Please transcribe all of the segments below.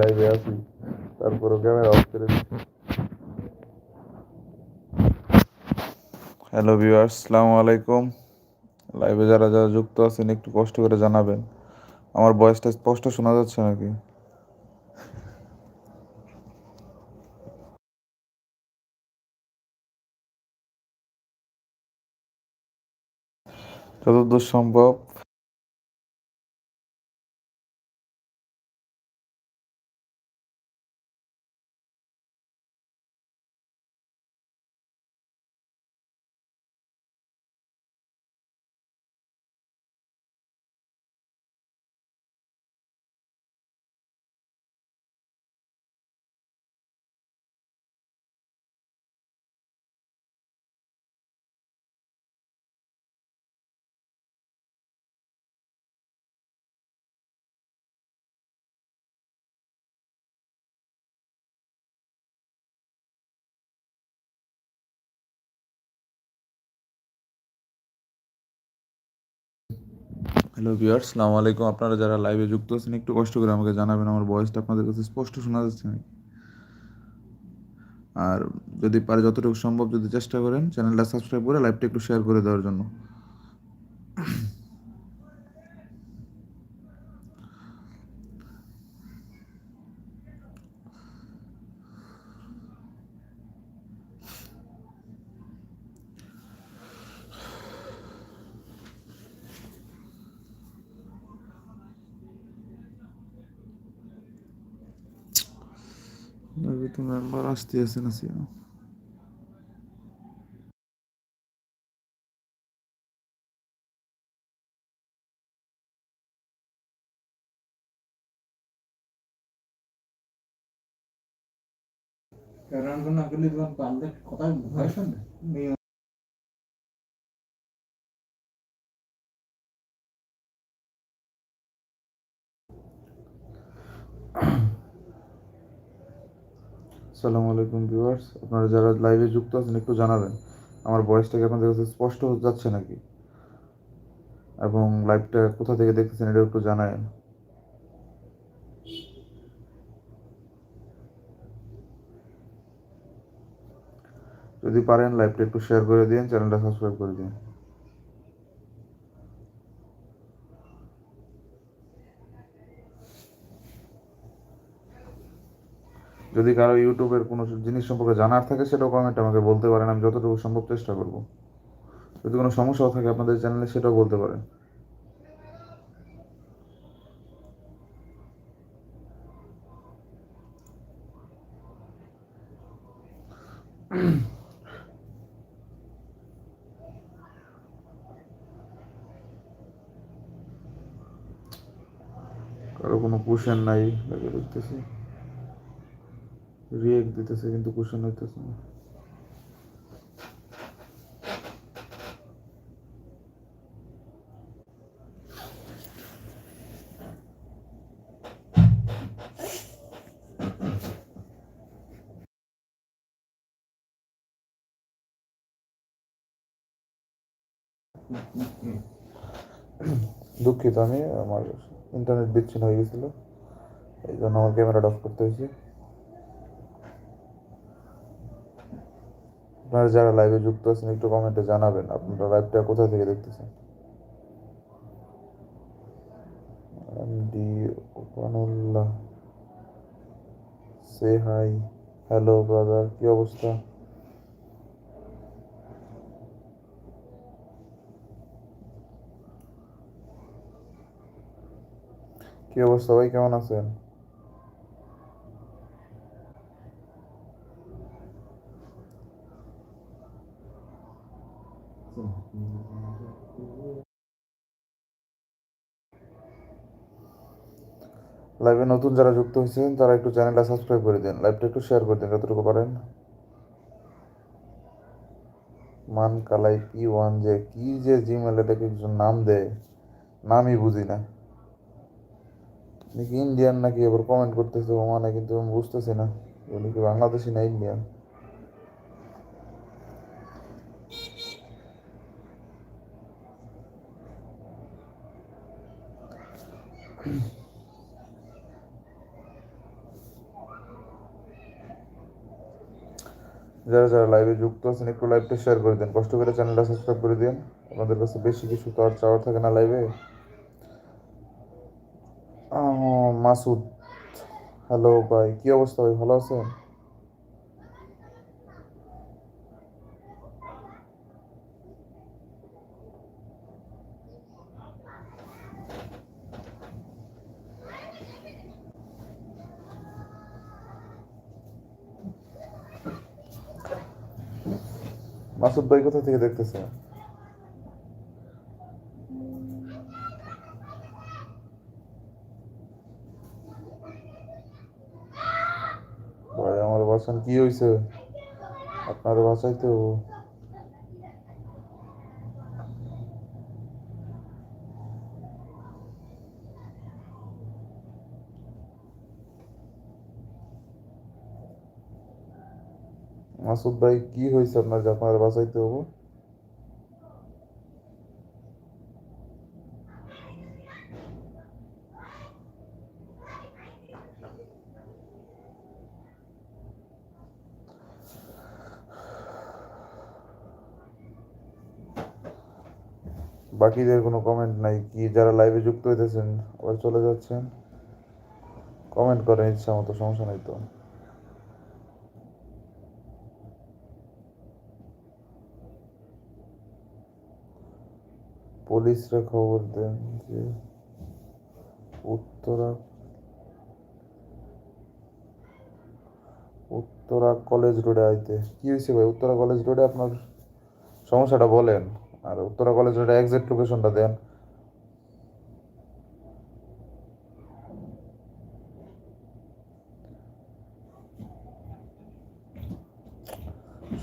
লাইভে আছি তারপরও অফ করে হ্যালো ভিউয়ার্স আসসালামু আলাইকুম লাইভে যারা যারা যুক্ত আছেন, একটু কষ্ট করে জানাবেন। আমার ভয়েসটা স্পষ্ট শোনা যাচ্ছে নাকি? যতদূর সম্ভব হ্যালো ভিউয়ার্স সালামু আলাইকুম। আপনারা যারা লাইভে যুক্ত আছেন, একটু কষ্ট করে আমাকে জানাবেন, আমার ভয়েসটা আপনাদের কাছে স্পষ্ট শোনা যাচ্ছে আর যদি পারে যতটুকু সম্ভব যদি চেষ্টা করেন চ্যানেলটা সাবস্ক্রাইব করে লাইভটা একটু শেয়ার করে দেওয়ার জন্য। লাইভে তো মেম্বার আসতে আছে না রান্না না করলে তোমার পারলে কথা ভয় শুনবে আসসালামু আলাইকুম ভিউয়ার্স। আপনারা যারা লাইভে যুক্ত আছেন, একটু জানাবেন, আমার ভয়েসটা কি আপনাদের কাছে স্পষ্ট যাচ্ছে নাকি? এবং লাইভটা কোথা থেকে দেখতেছেন এটা একটু জানাবেন যদি পারেন লাইভটা একটু শেয়ার করে দিন চ্যানেলটা সাবস্ক্রাইব করে দিন। যদি কারও ইউটিউবের কোনো জিনিস সম্পর্কে জানার থাকে, সেটাও কমেন্ট আমাকে বলতে পারেন, আমি যতটুকু সম্ভব চেষ্টা করব। যদি কোনো সমস্যাও থাকে আপনাদের চ্যানেলে সেটাও বলতে পারেন। কারও কোনো কুশন নাই দেখতেছি। রিয়েক্ট দিতেছে, কিন্তু কুশন হইতেছে না। দুঃখিত আমি, আমার ইন্টারনেট বিচ্ছিন্ন হয়ে গেছিল, এই জন্য আমার ক্যামেরাটা অফ করতে হয়েছে। আপনারা যারা লাইভে যুক্ত আছেন, একটু কমেন্টে জানাবেন, আপনারা লাইভটা কোথা থেকে দেখতেছেন? সে হাই হ্যালো ব্রাদার কি অবস্থা? কি অবস্থা ভাই, কেমন আছেন? লাইভে নতুন যারা যুক্ত হয়েছেন, তারা একটু চ্যানেলটা সাবস্ক্রাইব করে দিন। লাইভটা একটু শেয়ার করে দিন যতটুকু পারেন মান কালাই পি ওয়ান যে কি যে জিমেল এটা কিছু নাম দেয়, নামই বুঝি না। নাকি ইন্ডিয়ান নাকি এবার কমেন্ট করতেছে মানে কিন্তু আমি বুঝতেছি না। বলি কি বাংলাদেশি না ইন্ডিয়ান Mm-hmm. যারা যারা লাইভে যুক্ত আছেন, একটু লাইভটা শেয়ার করে দিন। কষ্ট করে চ্যানেলটা সাবস্ক্রাইব করে দিন। আপনাদের কাছে বেশি কিছু তো আর চাওয়ার থাকে না লাইভে মাসুদ। হ্যালো ভাই, কি অবস্থা ভাই? ভালো আছেন? মাসুদ ভাই কোথা থেকে দেখতেছে? ভাই আমার বাসন কি হয়েছে আপনার বাসায় তো মাসুদ ভাই, কি হয়েছে আপনার যে আপনার বাসাইতে হব বাকিদের কোনো কমেন্ট নাই, কি যারা লাইভে যুক্ত হইতেছেন আবার চলে যাচ্ছেন। কমেন্ট করেন ইচ্ছা মতো সমস্যা নাই তো। পুলিশরা খবর দেন যে উত্তরা উত্তরা কলেজ রোডে আইতে। কি হয়েছে ভাই? উত্তরা কলেজ রোডে আপনার সমস্যাটা বলেন। আর উত্তরা কলেজ রোডে এক্সাক্ট লোকেশনটা দেন।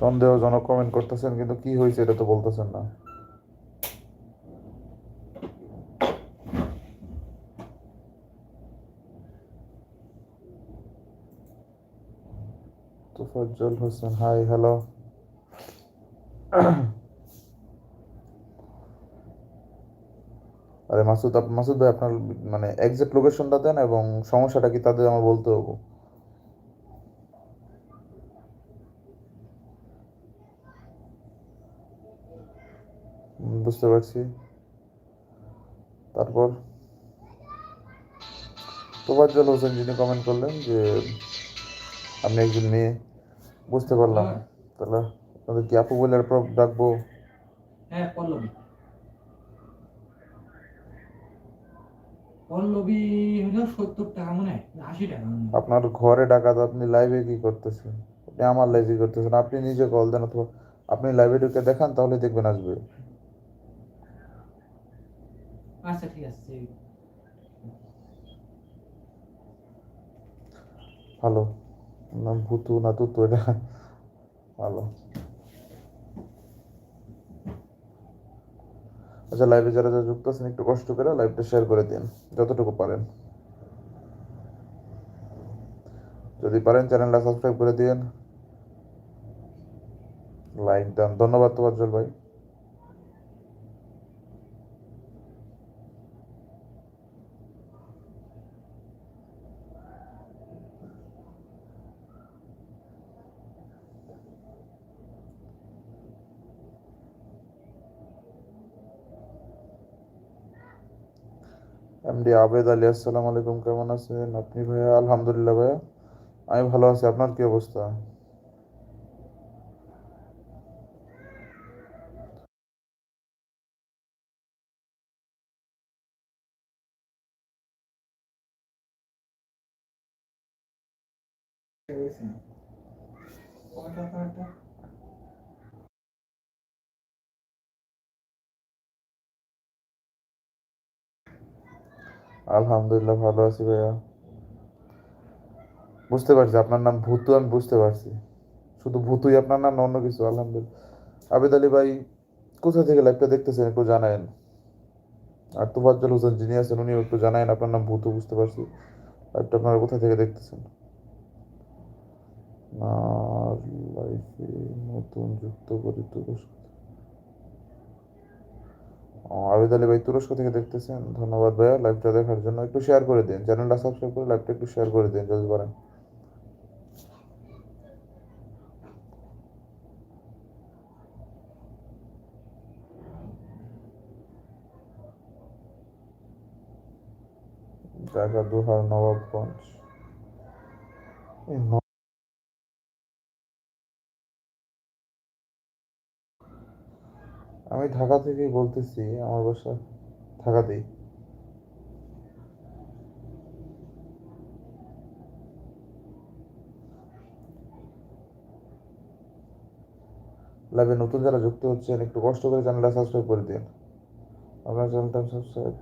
সন্দেহজনক কমেন্ট করতেছেন, কিন্তু কি হয়েছে এটা তো বলতেছেন না। Tofazzal Hossain, hi, hello. আরে মাসুদ মাসুদ ভাই, আপনার মানে এক্সাক্ট লোকেশনটা দেন এবং সমস্যাটা কি তাদের আমার বলতে হব। বুঝতে পারছি। তারপর? তোফাজ্জল হোসেন যিনি কমেন্ট করলেন যে, আপনি একজন মেয়ে। বুঝতে পারলাম। তাহলে আপনাদের কি আপু বলে এরপর ডাকবো? হ্যাঁ পল্লবী। পল্লবী হলো সত্তর টাকা মনে হয় আশি টাকা। আপনার ঘরে ডাকা তো আপনি লাইভে কি করতেছেন? আপনি আমার লাইভে করতেছেন? আপনি নিজে কল দেন অথবা আপনি লাইভে ঢুকে দেখান তাহলে দেখবেন আসবে। আচ্ছা ঠিক আছে ভালো না ভুতু না তুতু এটা ভালো আচ্ছা লাইভে যারা যারা যুক্ত আছেন একটু কষ্ট করে লাইভটা শেয়ার করে দিন যতটুকু পারেন যদি পারেন চ্যানেলটা সাবস্ক্রাইব করে দিন লাইক দেন ধন্যবাদ তোবাজ্জল ভাই এমডি আবেদ আলী আসসালামু আলাইকুম কেমন আছেন? আপনি ভাইয়া? আলহামদুলিল্লাহ ভাইয়া। আমি ভালো আছি, আপনার কি অবস্থা? কয়টা কয়টা আলহামদুলিল্লাহ ভালো আছি ভাইয়া। বুঝতে পারছি আপনার নাম ভূতু আমি বুঝতে পারছি। শুধু ভূতুই আপনার নাম অন্য কিছু আলহামদুলিল্লাহ। আবেদ আলী ভাই কোথা থেকে লাইভটা দেখতেছেন একটু জানায়েন। আর তোফাজ্জল হোসেন যিনি আছেন উনিও একটু জানায়েন আপনার নাম ভূতু বুঝতে পারছি। লাইভটা আপনারা কোথা থেকে দেখতেছেন? নতুন যুক্ত করি তো বেশ। ও, আর আবেদ আলী ভাই তুরস্ক থেকে দেখতেছেন। ধন্যবাদ ভাইয়া লাইভটা দেখার জন্য একটু শেয়ার করে দিন। চ্যানেলটা সাবস্ক্রাইব করে লাইভটা একটু শেয়ার করে দিন, যদি পারেন। ঢাকা, দুহার, নবাবগঞ্জ এই ন- আমি ঢাকা থেকে বলতেছি, আমার বাসা ঢাকাতেই। লাইভে নতুন যারা যুক্ত হচ্ছেন, একটু কষ্ট করে চ্যানেলটা সাবস্ক্রাইব করে দিন। আপনার চ্যানেলটা সাবস্ক্রাইব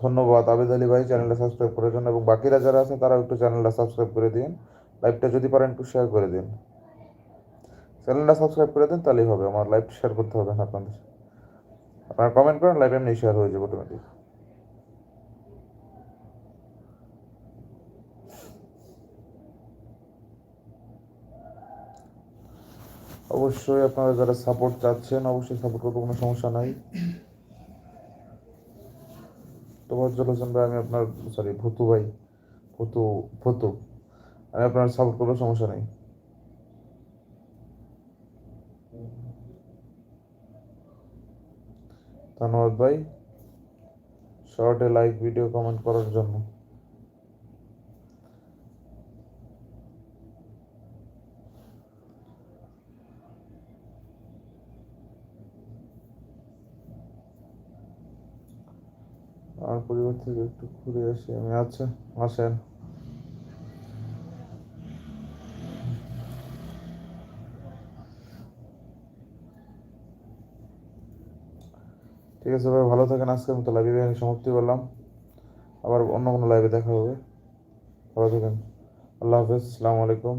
ধন্যবাদ, আবেদ আলী ভাই চ্যানেলটা সাবস্ক্রাইব করার জন্য। এবং বাকিরা যারা আছে, তারাও একটু চ্যানেলটা সাবস্ক্রাইব করে দিন। লাইভটা যদি পারেন, একটু শেয়ার করে দিন। চ্যানেলটা সাবস্ক্রাইব করে দেন, তাহলেই হবে। আমার লাইভ শেয়ার করতে হবে না আপনাদের। আপনারা কমেন্ট করেন লাইভ এমনি শেয়ার হয়ে যাবে অটোমেটিক অবশ্যই আপনারা যারা সাপোর্ট চাচ্ছেন, অবশ্যই সাপোর্ট করব কোনো সমস্যা নাই। তোফাজ্জল হোসেন ভাই, আমি আপনার সরি ভুতু ভাই, ভুতু ভুতু। আমি আপনার সাপোর্ট করব, সমস্যা নেই। ধন্যবাদ ভাই। শর্টে লাইক ভিডিও কমেন্ট করার জন্য। আমার পরিবার থেকে একটু ঘুরে আসি আমি। আচ্ছা আসেন। ঠিক আছে ভাই, ভালো থাকেন, আজকের মতো লাইভে সমাপ্তি করলাম। আবার অন্য কোনো লাইভে দেখা হবে। ভালো থাকেন। আল্লাহ হাফেজ আসসালামু আলাইকুম।